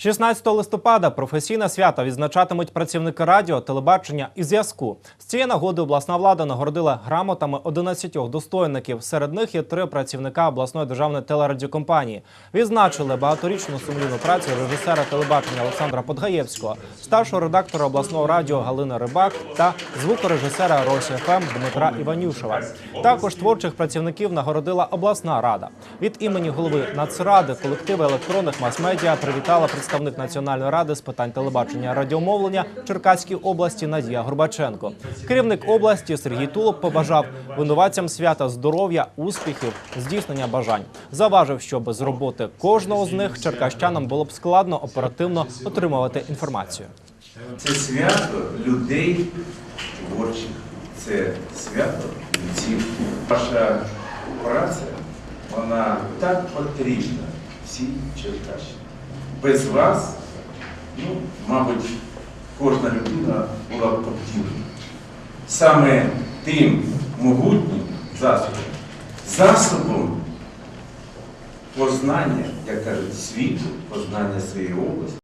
16 листопада професійне свято відзначатимуть працівники радіо, телебачення і зв'язку. З цієї нагоди обласна влада нагородила грамотами 11 достойників. Серед них є три працівника обласної державної телерадіокомпанії. Відзначили багаторічну сумлінну працю режисера телебачення Олександра Подгаєвського, старшого редактора обласного радіо Галини Рибак та звукорежисера Росі ФМ Дмитра Іванюшева. Також творчих працівників нагородила обласна рада. Від імені голови Нацради колективи електронних мас-медіа привітала представник Національної ради з питань телебачення радіомовлення Черкаській області Надія Горбаченко. Керівник області Сергій Тулуб побажав винуватцям свята здоров'я, успіхів, здійснення бажань. Заважив, що без роботи кожного з них черкащанам було б складно оперативно отримувати інформацію. Це свято людей творчих, це свято митців. Ваша праця, вона так потрібна всій Черкащині. Без вас, ну, мабуть, кожна людина була б обділена. Саме тим могутнім засобом, засобом познання, як кажуть, світу, познання своєї області.